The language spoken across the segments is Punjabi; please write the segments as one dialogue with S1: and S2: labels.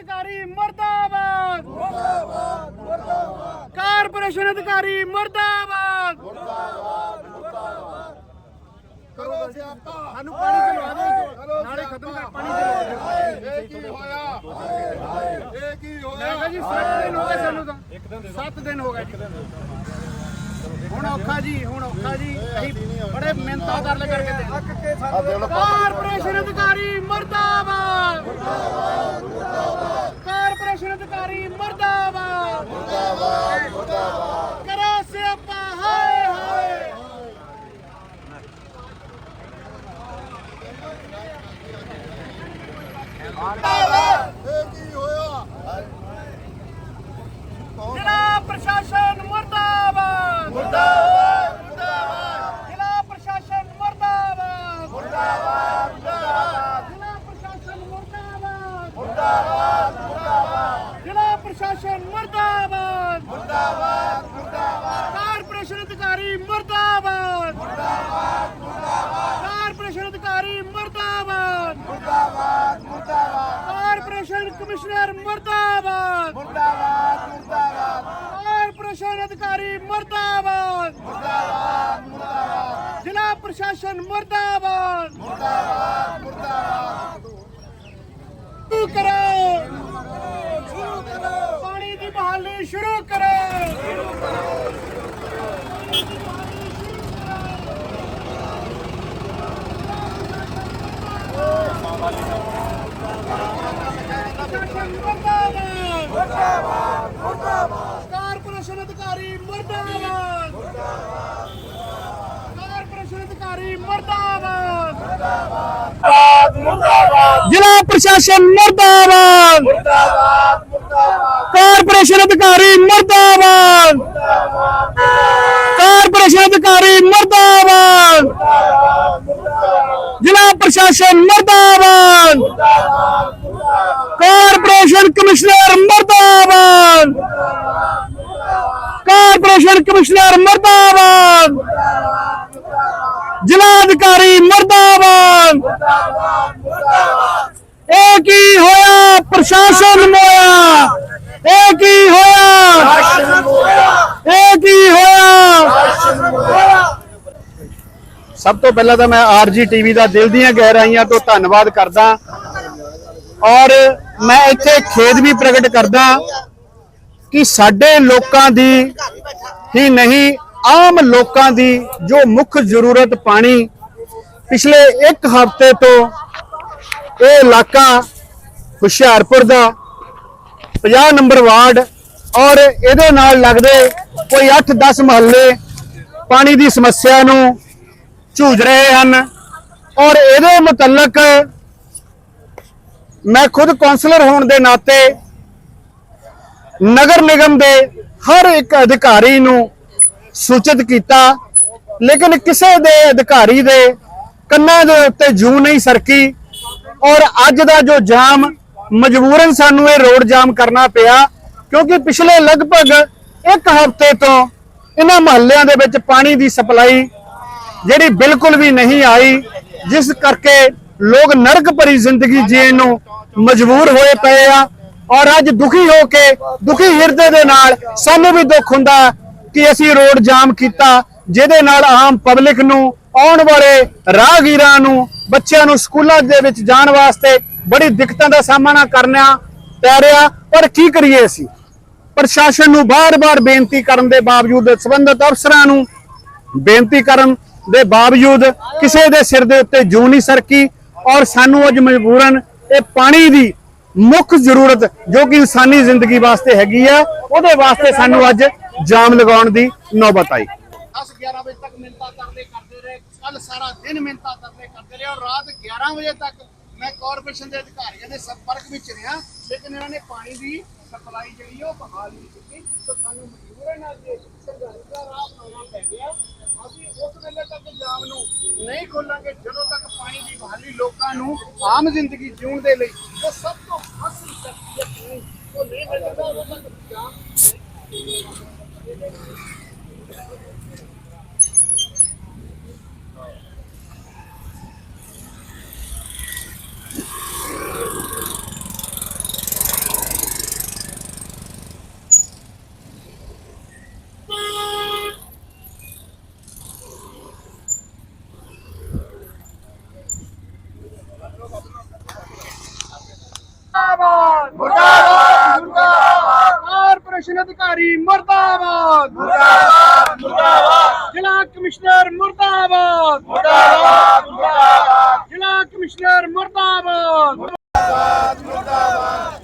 S1: ਅਧਿਕਾਰੀ ਮਰਦਾਬਾਦ। ਮਰਦਾਬਾਦ ਮਰਦਾਬਾਦ ਕਾਰਪੋਰੇਸ਼ਨ ਅਧਿਕਾਰੀ ਮਰਦਾਬਾਦ।
S2: ਕਰੋ ਸਿਆਪਾ
S1: ਸਾਨੂੰ ਪਾਣੀ ਦਿਲਵਾ ਦਿਓ। ਨਾਲੇ ਖਤਮ ਕਰ ਪਾਣੀ ਦਿਓ।
S2: ਇਹ ਕੀ ਹੋਇਆ? ਇਹ ਕੀ
S1: ਮੈਂ
S2: ਹੋਇਆ
S1: ਕਿਹਾ ਜੀ 7 ਦਿਨ ਹੋ ਗਏ ਸਾਨੂੰ ਤਾਂ। 7 ਦਿਨ ਹੋ ਗਏ ਜੀ। ਹੁਣ ਔਖਾ ਜੀ ਹੁਣ ਔਖਾ ਜੀ। ਅਸੀਂ ਬੜੇ ਮਿਹਨਤਾਂ ਕਰ ਲੈ ਕਰਕੇ ਦੇ ਕਾਰਪੋਰੇਸ਼ਨ ਅਧਿਕਾਰੀ ਮਰਦਾਬਾਦ। ਕਾਰਪੋਰੇਸ਼ਨ ਅਧਿਕਾਰੀ ਮਰਦਾਬਾਦ ਸਿਆਪਾ ਹਾਏ ਹਾਏ
S2: ਇਹ ਕੀ ਹੋਇਆ
S1: ਜ਼ਿਲ੍ਹਾ ਪ੍ਰਸ਼ਾਸਨ ਮਰਦਾਬਾਦ ਮਰਦਾਬਾਦ ਜ਼ਿਲ੍ਹਾ ਪ੍ਰਸ਼ਾਸਨ ਮਰਦਾਬਾਦ ਮਰਦਾਬਾਦ ਜ਼ਿਲ੍ਹਾ ਪ੍ਰਸ਼ਾਸਨ ਮਰਦਾਬਾਦ ਮਰਦਾਬਾਦ ਜ਼ਿਲ੍ਹਾ ਪ੍ਰਸ਼ਾਸਨ ਮਰਦਾਬਾਦ ਮਰਦਾਬਾਦ ਕਾਰਪੋਰੇਸ਼ਨ ਅਧਿਕਾਰੀ ਮਰਦਾਬਾਦ ਮਰਦਾਬਾਦ ਕਾਰਪੋਰੇਸ਼ਨ ਅਧਿਕਾਰੀ ਮਰਦਾਬਾਦ ਮਰਦਾਬਾਦ ਕਾਰਪੋਰੇਸ਼ਨ ਕਮਿਸ਼ਨਰ ਮਰਦਾਬਾਦ। ਕਾਰਪੋਰੇਸ਼ਨ ਅਧਿਕਾਰੀ ਮਰਦਾਬਾਦ। ਮੁਰਦਾਬਾਦ ਮੁਰਦਾਬਾਦ। ਜ਼ਿਲ੍ਹਾ ਪ੍ਰਸ਼ਾਸਨ ਮਰਦਾਬਾਦ। ਮੁਰਦਾਬਾਦ ਮੁਰਦਾਬਾਦ। ਸ਼ੁਰੂ ਕਰੋ। ਸ਼ੁਰੂ ਕਰੋ। ਪਾਣੀ ਦੀ ਬਹਾਲੀ ਸ਼ੁਰੂ ਕਰੋ। ਸ਼ੁਰੂ ਕਰੋ ਮੁਰਦਾਬਾਦ ਮੁਰਦਾਬਾਦ। ਮੁਰਦਾਬਾਦ ਕਾਰਪੋਰੇਸ਼ਨ ਅਧਿਕਾਰੀ ਮੁਰਦਾਬਾਦ। ਮੁਰਦਾਬਾਦ ਕਾਰਪੋਰੇਸ਼ਨ ਅਧਿਕਾਰੀ ਮੁਰਦਾਬਾਦ। ਮੁਰਦਾਬਾਦ ਜ਼ਿਲ੍ਹਾ ਪ੍ਰਸ਼ਾਸਨ ਮੁਰਦਾਬਾਦ। ਮੁਰਦਾਬਾਦ ਕਾਰਪੋਰੇਸ਼ਨ ਅਧਿਕਾਰੀ ਮੁਰਦਾਬਾਦ। ਕਾਰਪੋਰੇਸ਼ਨ ਅਧਿਕਾਰੀ ਮੁਰਦਾਬਾਦ। ਜ਼ਿਲ੍ਹਾ ਪ੍ਰਸ਼ਾਸਨ ਮੁਰਦਾਬਾਦ। ਕਾਰਪੋਰੇਸ਼ਨ ਕਮਿਸ਼ਨਰ ਮਰਦਾਬਾਦ। ਕਾਰਪੋਰੇਸ਼ਨ ਕਮਿਸ਼ਨਰ ਮਰਦਾਬਾਦ। ਜ਼ਿਲ੍ਹਾ ਅਧਿਕਾਰੀ ਮਰਦਾਬਾਦ। ਇਹ ਕੀ ਹੋਇਆ? ਪ੍ਰਸ਼ਾਸਨ ਮੋਇਆ। ਇਹ ਕੀ ਹੋਇਆ? ਇਹ ਕੀ ਹੋਇਆ? ਸਭ ਤੋਂ ਪਹਿਲਾਂ ਤਾਂ ਮੈਂ ਆਰਜੀ ਟੀਵੀ ਦਾ ਦਿਲ ਦੀਆਂ ਗਹਿਰਾਈਆਂ ਤੋਂ ਧੰਨਵਾਦ ਕਰਦਾ ਔਰ ਮੈਂ ਇੱਥੇ ਖੇਦ ਵੀ ਪ੍ਰਗਟ ਕਰਦਾ ਕਿ ਸਾਡੇ ਲੋਕਾਂ ਦੀ ਹੀ ਨਹੀਂ, ਆਮ ਲੋਕਾਂ ਦੀ ਜੋ ਮੁੱਖ ਜ਼ਰੂਰਤ ਪਾਣੀ ਪਿਛਲੇ ਇੱਕ ਹਫ਼ਤੇ ਤੋਂ ਇਹ ਇਲਾਕਾ ਹੁਸ਼ਿਆਰਪੁਰ ਦਾ 50 ਨੰਬਰ ਵਾਰਡ ਔਰ ਇਹਦੇ ਨਾਲ ਲੱਗਦੇ ਕੋਈ 8-10 ਮਹੱਲੇ ਪਾਣੀ ਦੀ ਸਮੱਸਿਆ ਨੂੰ ਝੂਝ ਰਹੇ ਹਨ ਔਰ ਇਹਦੇ ਮੁਤਲਕ ਮੈਂ ਖੁਦ ਕਾਉਂਸਲਰ ਹੋਣ ਦੇ ਨਾਤੇ ਨਗਰ ਨਿਗਮ ਦੇ ਹਰ ਇੱਕ ਅਧਿਕਾਰੀ ਨੂੰ ਸੂਚਿਤ ਕੀਤਾ, ਲੇਕਿਨ ਕਿਸੇ ਦੇ ਅਧਿਕਾਰੀ ਦੇ ਕੰਨਾਂ ਦੇ ਉੱਤੇ ਜੂ ਨਹੀਂ ਸਰਕੀ ਔਰ ਅੱਜ ਦਾ ਜੋ ਜਾਮ, ਮਜਬੂਰਨ ਸਾਨੂੰ ਇਹ ਰੋਡ ਜਾਮ ਕਰਨਾ ਪਿਆ ਕਿਉਂਕਿ ਪਿਛਲੇ ਲਗਭਗ ਇੱਕ ਹਫ਼ਤੇ ਤੋਂ ਇਹਨਾਂ ਮਹੱਲਿਆਂ ਦੇ ਵਿੱਚ ਪਾਣੀ ਦੀ ਸਪਲਾਈ ਜਿਹੜੀ ਬਿਲਕੁਲ ਵੀ ਨਹੀਂ ਆਈ, ਜਿਸ ਕਰਕੇ ਲੋਕ ਨਰਕ ਭਰੀ ਜ਼ਿੰਦਗੀ ਜੀਣ ਨੂੰ ਮਜਬੂਰ ਹੋਏ ਪਏ ਆ ਔਰ ਅੱਜ ਦੁਖੀ ਹੋ ਕੇ, ਦੁਖੀ ਹਿਰਦੇ ਦੇ ਨਾਲ ਸਾਨੂੰ ਵੀ ਦੁੱਖ ਹੁੰਦਾ ਕਿ ਅਸੀਂ ਰੋਡ ਜਾਮ ਕੀਤਾ, ਜਿਹਦੇ ਨਾਲ ਆਮ ਪਬਲਿਕ ਨੂੰ, ਆਉਣ ਵਾਲੇ ਰਾਹਗੀਰਾਂ ਨੂੰ, ਬੱਚਿਆਂ ਨੂੰ ਸਕੂਲਾਂ ਦੇ ਵਿੱਚ ਜਾਣ ਵਾਸਤੇ ਬੜੀ ਦਿੱਕਤਾਂ ਦਾ ਸਾਹਮਣਾ ਕਰਨਾ ਪੈ ਰਿਹਾ। ਪਰ ਕੀ ਕਰੀਏ ਅਸੀਂ? ਪ੍ਰਸ਼ਾਸਨ ਨੂੰ ਬਾਰ-ਬਾਰ ਬੇਨਤੀ ਕਰਨ ਦੇ ਬਾਵਜੂਦ, ਸੰਬੰਧਿਤ ਅਫਸਰਾਂ ਨੂੰ ਬੇਨਤੀ ਕਰਨ ਦੇ ਬਾਵਜੂਦ ਕਿਸੇ ਦੇ ਸਿਰ ਦੇ ਉੱਤੇ ਜੂ ਨਹੀਂ ਸਰਕੀ। ਔਰ ਸਾਨੂੰ ਅੱਜ ਮਜਬੂਰਨ ਇਹ ਪਾਣੀ ਦੀ ਮੁੱਖ ਜ਼ਰੂਰਤ ਜੋ ਕਿ ਇਨਸਾਨੀ ਜ਼ਿੰਦਗੀ ਵਾਸਤੇ ਹੈਗੀ ਆ, ਉਹਦੇ ਵਾਸਤੇ ਸਾਨੂੰ ਅੱਜ ਜਾਮ ਲਗਾਉਣ ਦੀ ਨੌਬਤ ਆਈ। 10 11 ਵਜੇ ਤੱਕ ਮਿੰਤਾ ਤਰਲੇ ਕਰਦੇ ਰਹੇ ਕੱਲ ਸਾਰਾ ਦਿਨ ਮਿੰਤਾ ਤਰਲੇ ਕਰਦੇ ਰਹੇ ਔਰ ਰਾਤ 11 ਵਜੇ ਤੱਕ ਮੈਂ ਕਾਰਪੋਰੇਸ਼ਨ ਦੇ ਅਧਿਕਾਰੀਆਂ ਦੇ ਸੰਪਰਕ ਵਿੱਚ ਰਿਹਾ, ਲੇਕਿਨ ਇਹਨਾਂ ਨੇ ਪਾਣੀ ਦੀ ਸਪਲਾਈ ਜਿਹੜੀ ਉਹ ਬਹਾਲ ਨਹੀਂ ਕੀਤੀ ਸੋ ਸਾਨੂੰ ਮਜਬੂਰਨ ਨਾਲ ਜੇ ਸੰਘਰਸ਼ ਦਾ ਰਾਹ ਪਾਉਣਾ ਪੈ ਗਿਆ। ਅਸੀਂ ਉਸ ਵੇਲੇ ਤੱਕ ਜਾਮ ਨੂੰ ਨਹੀਂ ਖੋਲਾਂਗੇ, ਜਦੋਂ ਤੱਕ ਪਾਣੀ ਦੀ ਬਹਾਲੀ ਲੋਕਾਂ ਨੂੰ ਆਮ ਜ਼ਿੰਦਗੀ ਜਿਉਣ ਦੇ ਲਈ ਉਹ ਸਭ ਤੋਂ ਅਸਲ ਸ਼ਖਸੀਅਤ ਨਹੀਂ, ਉਹ ਨਹੀਂ ਮਿਲਦਾ ਉਦੋਂ ਤੱਕ ਜਾਮ ਅਧਿਕਾਰੀ ਮਰਦਾਬਾਦ। ਮੁਰਦਾਬਾਦ ਮੁਰਦਾਬਾਦ। ਜ਼ਿਲ੍ਹਾ ਕਮਿਸ਼ਨਰ ਮੁਰਦਾਬਾਦ ਮੁਰਦਾਬਾਦ ਮੁਰਦਾਬਾਦ ਜ਼ਿਲ੍ਹਾ ਕਮਿਸ਼ਨਰ ਮੁਰਦਾਬਾਦ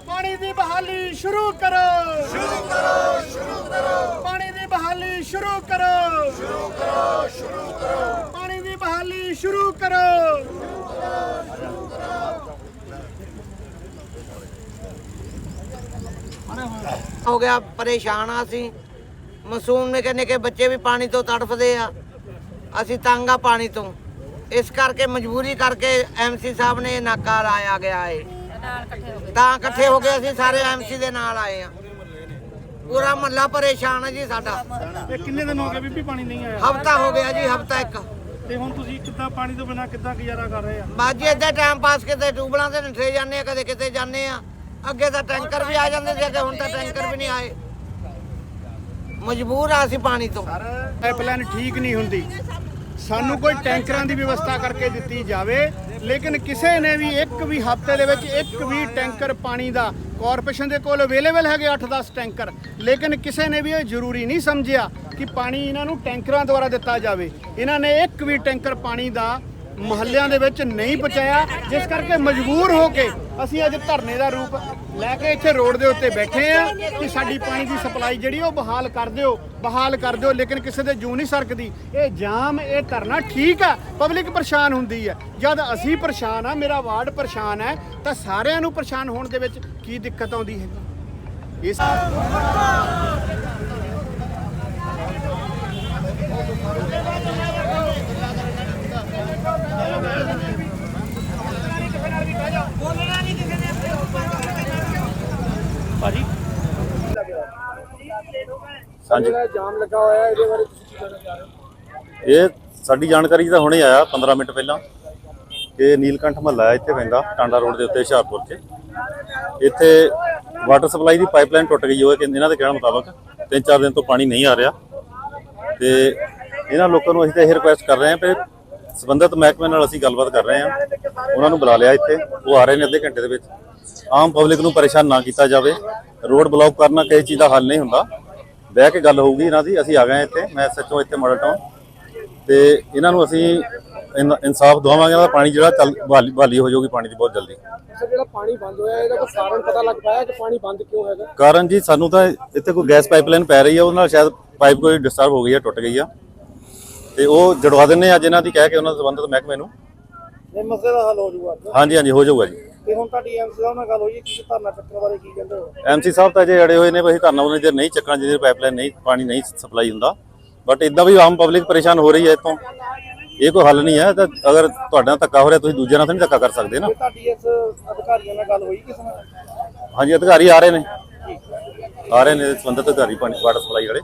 S1: ਪਾਣੀ ਦੀ ਬਹਾਲੀ ਸ਼ੁਰੂ ਕਰੋ ਸ਼ੁਰੂ ਕਰੋ ਸ਼ੁਰੂ ਕਰੋ ਪਾਣੀ ਦੀ ਬਹਾਲੀ ਸ਼ੁਰੂ ਕਰੋ ਸ਼ੁਰੂ ਕਰੋ ਸ਼ੁਰੂ ਕਰੋ ਪਾਣੀ ਦੀ ਬਹਾਲੀ ਸ਼ੁਰੂ ਕਰੋ
S3: ਹੋ ਗਿਆ ਪਰੇਸ਼ਾਨ ਆ ਅਸੀਂ। ਮਾਸੂਮ ਨਿੱਕੇ ਨਿੱਕੇ ਬੱਚੇ ਵੀ ਪਾਣੀ ਤੋਂ ਤੜਫਦੇ ਆ। ਅਸੀਂ ਤੰਗ ਆ ਪਾਣੀ ਤੋਂ। ਇਸ ਕਰਕੇ ਮਜਬੂਰੀ ਕਰਕੇ ਐਮਸੀ ਸਾਹਿਬ ਨੇ ਇਹ ਨਾਕਾ ਲਾਇਆ ਗਿਆ ਏ। ਤਾਂ ਇਕੱਠੇ ਹੋ ਕੇ ਅਸੀਂ ਸਾਰੇ ਐਮਸੀ ਦੇ ਨਾਲ ਆਏ ਆ। ਪੂਰਾ ਮਹੱਲਾ ਪਰੇਸ਼ਾਨ ਹੈ ਜੀ ਸਾਡਾ।
S4: ਇਹ ਕਿੰਨੇ ਦਿਨ ਹੋ ਗਏ ਬੀਬੀ ਪਾਣੀ ਨਹੀਂ ਆਇਆ?
S3: ਹਫਤਾ ਹੋ ਗਿਆ ਜੀ ਹਫਤਾ ਇੱਕ।
S4: ਤੇ ਹੁਣ ਤੁਸੀਂ ਕਿੱਦਾਂ ਪਾਣੀ ਤੋਂ ਬਿਨਾ ਕਿੱਦਾਂ ਗੁਜ਼ਾਰਾ ਕਰ ਰਹੇ ਆ?
S3: ਬਾਜੀ ਏਦਾਂ ਟਾਈਮ ਪਾਸ ਕਿਤੇ ਟੂਬਲਾਂ ਤੇ ਨੱਠੇ ਜਾਂਦੇ ਆ ਕਦੇ ਕਿਤੇ ਜਾਂਦੇ ਆ। ਅੱਗੇ ਤਾਂ ਟੈਂਕਰ ਵੀ ਆ ਜਾਂਦੇ ਸੀ, ਅੱਗੇ ਹੁਣ ਤਾਂ ਟੈਂਕਰ ਵੀ ਨਹੀਂ ਆਏ। ਮਜਬੂਰ ਆ ਅਸੀਂ ਪਾਣੀ ਤੋਂ।
S1: ਪਾਈਪਲਾਈਨ ਠੀਕ ਨਹੀਂ ਹੁੰਦੀ। ਸਾਨੂੰ ਕੋਈ ਟੈਂਕਰਾਂ ਦੀ ਵਿਵਸਥਾ ਕਰਕੇ ਦਿੱਤੀ ਜਾਵੇ, ਲੇਕਿਨ ਕਿਸੇ ਨੇ ਵੀ ਇੱਕ ਵੀ ਹਫ਼ਤੇ ਦੇ ਵਿੱਚ ਇੱਕ ਵੀ ਟੈਂਕਰ ਪਾਣੀ ਦਾ ਕਾਰਪੋਰੇਸ਼ਨ ਦੇ ਕੋਲ ਅਵੇਲੇਬਲ ਹੈਗੇ 8-10 ਟੈਂਕਰ, ਲੇਕਿਨ ਕਿਸੇ ਨੇ ਵੀ ਇਹ ਜ਼ਰੂਰੀ ਨਹੀਂ ਸਮਝਿਆ ਕਿ ਪਾਣੀ ਇਹਨਾਂ ਨੂੰ ਟੈਂਕਰਾਂ ਦੁਆਰਾ ਦਿੱਤਾ ਜਾਵੇ। ਇਹਨਾਂ ਨੇ ਇੱਕ ਵੀ ਟੈਂਕਰ ਪਾਣੀ ਦਾ ਮੁਹੱਲਿਆਂ ਦੇ ਵਿੱਚ ਨਹੀਂ ਪਹੁੰਚਾਇਆ, ਜਿਸ ਕਰਕੇ ਮਜਬੂਰ ਹੋ ਕੇ ਅਸੀਂ ਅੱਜ ਧਰਨੇ ਦਾ ਰੂਪ ਲੈ ਕੇ ਇੱਥੇ ਰੋਡ ਦੇ ਉੱਤੇ ਬੈਠੇ ਆ ਕਿ ਸਾਡੀ ਪਾਣੀ ਦੀ ਸਪਲਾਈ ਜਿਹੜੀ ਉਹ ਬਹਾਲ ਕਰ ਦਿਓ, ਬਹਾਲ ਕਰ ਦਿਓ, ਲੇਕਿਨ ਕਿਸੇ ਦੇ ਜੂ ਨਹੀਂ ਸਰਕਦੀ। ਇਹ ਜਾਮ, ਇਹ ਧਰਨਾ ਠੀਕ ਆ, ਪਬਲਿਕ ਪਰੇਸ਼ਾਨ ਹੁੰਦੀ ਹੈ ਜਦ ਅਸੀਂ ਪਰੇਸ਼ਾਨ ਆ, ਮੇਰਾ ਵਾਰਡ ਪਰੇਸ਼ਾਨ ਹੈ, ਤਾਂ ਸਾਰਿਆਂ ਨੂੰ ਪਰੇਸ਼ਾਨ ਹੋਣ ਦੇ ਵਿੱਚ ਕੀ ਦਿੱਕਤ ਆਉਂਦੀ ਹੈ? ਇਸ
S5: ਹਾਂਜੀ।
S4: ਜਾਮ ਲੱਗਾ ਹੋਇਆ ਇਹਦੇ ਬਾਰੇ ਤੁਸੀਂ ਕੀ ਕਹਿਣਾ ਚਾਹ ਰਹੇ ਹੋ?
S5: ਇਹ ਸਾਡੀ ਜਾਣਕਾਰੀ ਤਾਂ ਹੁਣੇ ਆਇਆ 15 ਮਿੰਟ ਪਹਿਲਾਂ ਕਿ ਨੀਲਕੰਠ ਮਹੱਲਾ ਹੈ ਇੱਥੇ ਪੈਂਦਾ ਟਾਂਡਾ ਰੋਡ ਦੇ ਉੱਤੇ ਹੁਸ਼ਿਆਰਪੁਰ 'ਚ। ਇੱਥੇ ਵਾਟਰ ਸਪਲਾਈ ਦੀ ਪਾਈਪਲਾਈਨ ਟੁੱਟ ਗਈ ਹੋਏ ਕਿ ਇਹਨਾਂ ਦੇ ਕਹਿਣ ਮੁਤਾਬਕ ਤਿੰਨ ਚਾਰ ਦਿਨ ਤੋਂ ਪਾਣੀ ਨਹੀਂ ਆ ਰਿਹਾ। ਤੇ ਇਹਨਾਂ ਲੋਕਾਂ ਨੂੰ ਅਸੀਂ ਤਾਂ ਇਹ ਰਿਕੁਐਸਟ ਕਰ ਰਹੇ ਹਾਂ ਕਿ ਸੰਬੰਧਿਤ ਮਹਿਕਮੇ ਨਾਲ ਅਸੀਂ ਗੱਲਬਾਤ ਕਰ ਰਹੇ ਹਾਂ। ਉਹਨਾਂ ਨੂੰ ਬੁਲਾ ਲਿਆ ਇੱਥੇ ਉਹ ਆ ਰਹੇ ਨੇ ਅੱਧੇ ਘੰਟੇ ਦੇ ਵਿੱਚ। ਆਮ ਪਬਲਿਕ ਨੂੰ ਪਰੇਸ਼ਾਨ ਨਾ ਕੀਤਾ ਜਾਵੇ। ਰੋਡ ਬਲੌਕ ਕਰਨਾ ਕਿਸੇ ਚੀਜ਼ ਦਾ ਹੱਲ ਨਹੀਂ ਹੁੰਦਾ। ਬਹਿ ਕੇ ਗੱਲ ਹੋਊਗੀ ਇਹਨਾਂ ਦੀ ਅਸੀਂ ਆ ਗਏ ਇੱਥੇ ਮੈਂ ਸੱਚੋ ਇੱਥੇ ਮਾਡਲ ਟਾਊਨ ਤੇ ਇਹਨਾਂ ਨੂੰ ਅਸੀਂ ਇਨ- ਇਨਸਾਫ ਦਵਾਵਾਂਗੇ ਇਹਨਾਂ ਦਾ ਪਾਣੀ ਜਿਹੜਾ ਚੱਲ ਬਹਾਲੀ ਬਹਾਲੀ ਹੋ ਜਾਊਗੀ ਪਾਣੀ ਦੀ ਬਹੁਤ ਜਲਦੀ।
S4: ਸਰ ਜਿਹੜਾ ਪਾਣੀ ਬੰਦ ਹੋਇਆ ਇਹਦਾ ਕੋਈ ਕਾਰਨ ਪਤਾ ਲੱਗ ਪਾਇਆ ਕਿ ਪਾਣੀ ਬੰਦ ਕਿਉਂ ਹੈਗਾ?
S5: ਕਾਰਨ ਜੀ ਸਾਨੂੰ ਤਾਂ ਇੱਥੇ ਕੋਈ ਗੈਸ ਪਾਈਪਲਾਈਨ ਪੈ ਰਹੀ ਹੈ ਉਹਦੇ ਨਾਲ ਸ਼ਾਇਦ ਪਾਈਪ ਕੋਈ ਡਿਸਟਰਬ ਹੋ ਗਈ ਹੈ ਟੁੱਟ ਗਈ ਆ। ਤੇ ਉਹ ਜੜਵਾ ਦਿੰਨੇ ਅੱਜ ਇਹਨਾਂ ਦੀ ਕਹਿ ਕੇ ਉਹਨਾਂ ਦੇ ਸੰਬੰਧਿਤ ਮਹਿਕਮੇ ਨੂੰ।
S4: ਇਹ ਮਸਲੇ ਦਾ ਹੱਲ ਹੋ ਜਾਊਗਾ।
S5: ਹਾਂਜੀ ਹਾਂਜੀ ਹੋ ਜਾਊਗਾ ਜੀ।
S4: ਤੇ ਹੁਣ ਤੁਹਾਡੀ ਐਮਸੀ ਸਾਹਿਬ ਨਾਲ ਗੱਲ ਹੋਈ ਹੈ ਕਿ ਧਰਨਾ ਚੱਕਰ ਬਾਰੇ ਕੀ ਕਹਿੰਦੇ ਹੋ?
S5: ਐਮਸੀ ਸਾਹਿਬ ਤਾਂ ਜੇ ਅੜੇ ਹੋਏ ਨੇ ਵੀ ਅਸੀਂ ਧਰਨਾ ਉਹਨੇ ਜੇ ਨਹੀਂ ਚੱਕਣਾ ਜਿਹਦੇ ਪਾਈਪਲਾਈਨ ਨਹੀਂ ਪਾਣੀ ਨਹੀਂ ਸਪਲਾਈ ਹੁੰਦਾ। ਬਟ ਇਦਾਂ ਵੀ ਆਮ ਪਬਲਿਕ ਪਰੇਸ਼ਾਨ ਹੋ ਰਹੀ ਹੈ ਇਤੋਂ ਇਹ ਕੋਈ ਹੱਲ ਨਹੀਂ ਹੈ ਤਾਂ ਅਗਰ ਤੁਹਾਡੇ ਨਾਲ ਧੱਕਾ ਹੋ ਰਿਹਾ ਤੁਸੀਂ ਦੂਜਿਆਂ ਨਾਲ ਤਾਂ ਨਹੀਂ ਧੱਕਾ ਕਰ ਸਕਦੇ ਨਾ।
S4: ਤੁਹਾਡੀ ਇਸ ਅਧਿਕਾਰੀਆਂ ਨਾਲ ਗੱਲ ਹੋਈ ਕਿਸ ਨਾਲ?
S5: ਹਾਂਜੀ ਅਧਿਕਾਰੀ ਆ ਰਹੇ ਨੇ। ਆ ਰਹੇ ਨੇ ਸੰਬੰਧਿਤ ਅਧਿਕਾਰੀ ਪਾਣੀ ਵਾਟਰ ਸਪਲਾਈ ਵਾਲੇ।